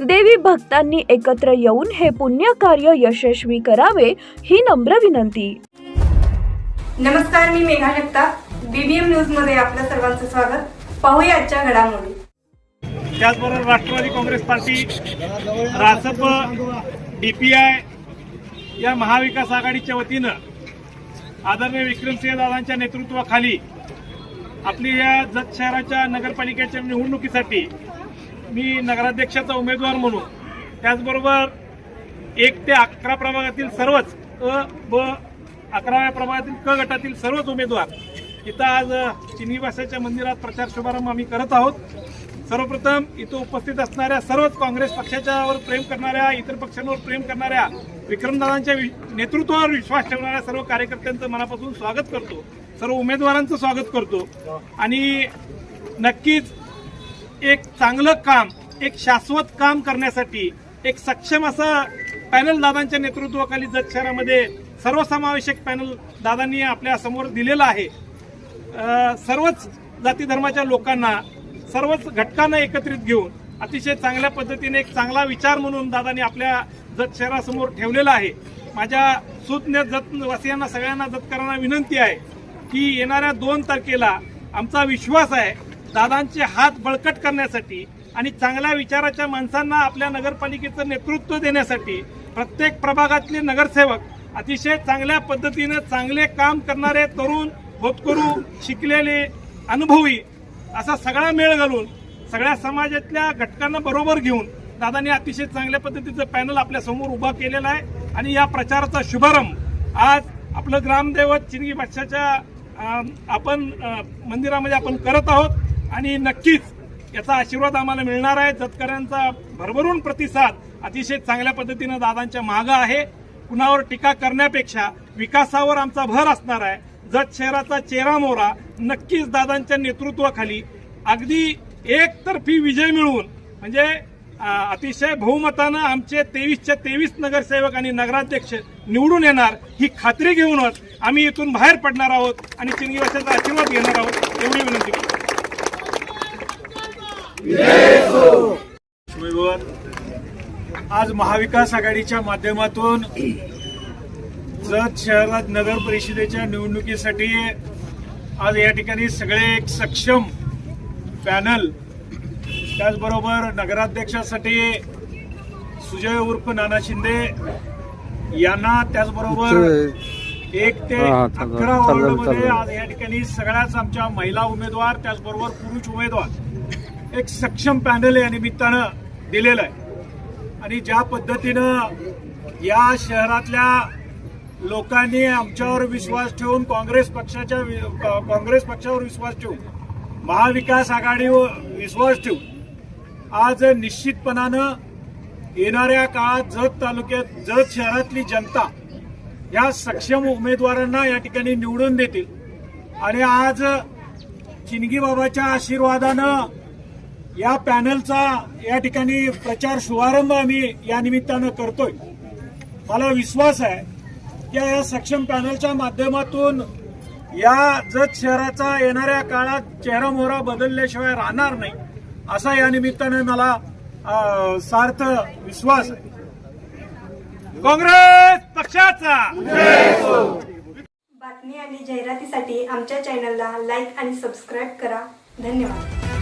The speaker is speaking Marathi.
देवी भक्तांनी एकत्र येऊन हे पुण्य कार्य यशस्वी करावे ही नम्र विनंती. नमस्कार मी मेघा जगताप. बीबीएम न्यूजमध्ये आपल्या सर्वांचं स्वागत. पाहूया आजच्या घडामोडी. त्याचबरोबर राष्ट्रवादी काँग्रेस पार्टी रासप डीपीआय या महाविकास आघाडीच्या वतीनं आदरणीय विक्रमसिंह दादांच्या नेतृत्वाखाली आपली या जत शहराच्या नगरपालिकेच्या निवडणुकीसाठी मी नगराध्यक्षाचा उमेदवार म्हणून. त्याचबरोबर एक ते अकरा प्रभागातील सर्वच अ ब अकराव्या प्रभागातील क गटातील सर्वच उमेदवार. इथं आज चिनीवासाच्या मंदिरात प्रचार शुभारंभ आम्ही करत आहोत. सर्वप्रथम इथं उपस्थित असणाऱ्या सर्वच काँग्रेस पक्षाच्यावर प्रेम करणाऱ्या इतर पक्षांवर प्रेम करणाऱ्या विक्रमदादांच्या वि- नेतृत्वावर विश्वास ठेवणाऱ्या सर्व कार्यकर्त्यांचं मनापासून स्वागत करतो. सर्व उमेदवारांचं स्वागत करतो. आणि नक्कीच एक चांगलं काम एक शाश्वत काम करण्यासाठी एक सक्षम असं पॅनल दादांच्या नेतृत्वाखाली जत शहरामध्ये सर्वसमावेशक पॅनल दादांनी आपल्यासमोर दिलेलं आहे. सर्वच जाती धर्माच्या लोकांना सर्वच घटकांना एकत्रित घेऊन अतिशय चांगल्या पद्धतीने एक चांगला विचार म्हणून दादांनी आपल्या जत शहरासमोर ठेवलेला आहे. माझ्या सुज्ञ जतवासियांना सगळ्यांना जतकरांना विनंती आहे की येणाऱ्या दोन तारखेला आमचा विश्वास आहे दादांचे हात बळकट करण्यासाठी आणि चांगल्या विचाराच्या माणसांना आपल्या नगरपालिकेचं नेतृत्व देण्यासाठी प्रत्येक प्रभागातले नगरसेवक अतिशय चांगल्या पद्धतीनं चांगले काम करणारे तरुण होतकरू शिकलेले अनुभवी असा सगळा मेळ घालून सगळ्या समाजातल्या घटकांना बरोबर घेऊन दादांनी अतिशय चांगल्या पद्धतीचं पॅनल आपल्यासमोर उभा केलेला आहे. आणि या प्रचाराचा शुभारंभ आज आपलं ग्रामदैवत चिनगी बादशाच्या आपण मंदिरामध्ये आपण करत आहोत. आणि नक्कीच याचा आशीर्वाद आम्हाला मिळणार आहे. जतकऱ्यांचा भरभरून प्रतिसाद अतिशय चांगल्या पद्धतीनं दादांच्या मागं आहे. कुणावर टीका करण्यापेक्षा विकासावर आमचा भर असणार आहे. जत शहराचा चेहरा मोरा नक्कीच दादांच्या नेतृत्वाखाली. अगदी एकतर्फी विजय मिळवून म्हणजे अतिशय बहुमतानं आमचे तेवीसच्या तेवीस नगरसेवक आणि नगराध्यक्ष निवडून येणार ही खात्री घेऊनच आम्ही इथून बाहेर पडणार आहोत आणि चिंगीवाशाचा आशीर्वाद घेणार आहोत. एवढी विनंती करतो. आज महाविकास आघाडीच्या माध्यमातून जत शहरात नगर परिषदेच्या निवडणुकीसाठी आज या ठिकाणी सगळे एक सक्षम पॅनल त्याचबरोबर नगराध्यक्षासाठी सुजय उर्फ नाना शिंदे यांना त्याचबरोबर एक ते अकरा वॉर्डमध्ये. आज या ठिकाणी सगळ्याच आमच्या महिला उमेदवार त्याचबरोबर पुरुष उमेदवार एक सक्षम पॅनल या निमित्तानं दिलेलं आहे. आणि ज्या पद्धतीनं या शहरातल्या लोकांनी आमच्यावर विश्वास ठेवून काँग्रेस पक्षाच्या वि- काँग्रेस पक्षावर विश्वास ठेवून महाविकास आघाडीवर विश्वास ठेवून आज निश्चितपणानं येणाऱ्या काळात जत तालुक्यात जत शहरातली जनता या सक्षम उमेदवारांना या ठिकाणी निवडून देतील. आणि आज चिनगीबाबाच्या आशीर्वादानं या पॅनलचा या ठिकाणी प्रचार शुभारंभ आम्ही या निमित्तानं करतोय. मला विश्वास आहे की या सक्षम पॅनलच्या माध्यमातून या जत शहराचा येणाऱ्या काळात चेहरा मोहरा बदलल्याशिवाय राहणार नाही असा या निमित्तानं मला सार्थ विश्वास आहे. काँग्रेस पक्षाचा! बातमी आणि जाहिरातीसाठी आमच्या चॅनलला लाईक आणि सबस्क्राईब करा. धन्यवाद.